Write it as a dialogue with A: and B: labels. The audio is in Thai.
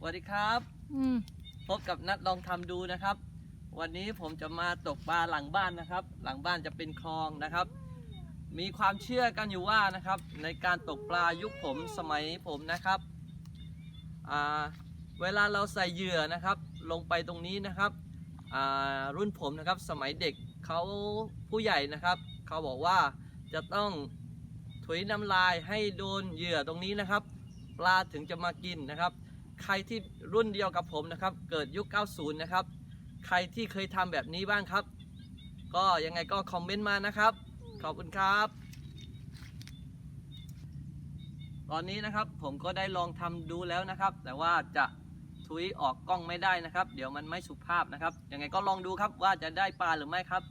A: สวัสดีครับ
B: อืม
A: พบกับนัดลองทำดูนะครับ วันนี้ผมจะมาตกปลาหลังบ้านนะครับ หลังบ้านจะเป็นคลองนะครับ มีความเชื่อกันอยู่ว่านะครับ ในการตกปลายุคผมสมัยผมนะครับอ่าเวลาเราใส่เหยื่อนะครับ ลงไปตรงนี้นะครับอ่ารุ่นผมนะครับสมัยเด็กเขาผู้ใหญ่นะครับ เขาบอกว่าจะต้องถุยน้ำลายให้โดนเหยื่อตรงนี้นะครับ ปลาถึงจะมากินนะครับ ใครที่รุ่นเดียวกับผมนะครับ เกิดยุค 90 นะครับ ใครที่เคยทำแบบนี้บ้างครับ ก็ยังไงก็คอมเมนต์มานะครับ ขอบคุณครับ ตอนนี้นะครับผมก็ได้ลองทำดูแล้วนะครับ แต่ว่าจะทุยออกกล้องไม่ได้นะครับ เดี๋ยวมันไม่สุภาพนะครับ ยังไงก็ลองดูครับว่าจะได้ปลาหรือไม่ครับ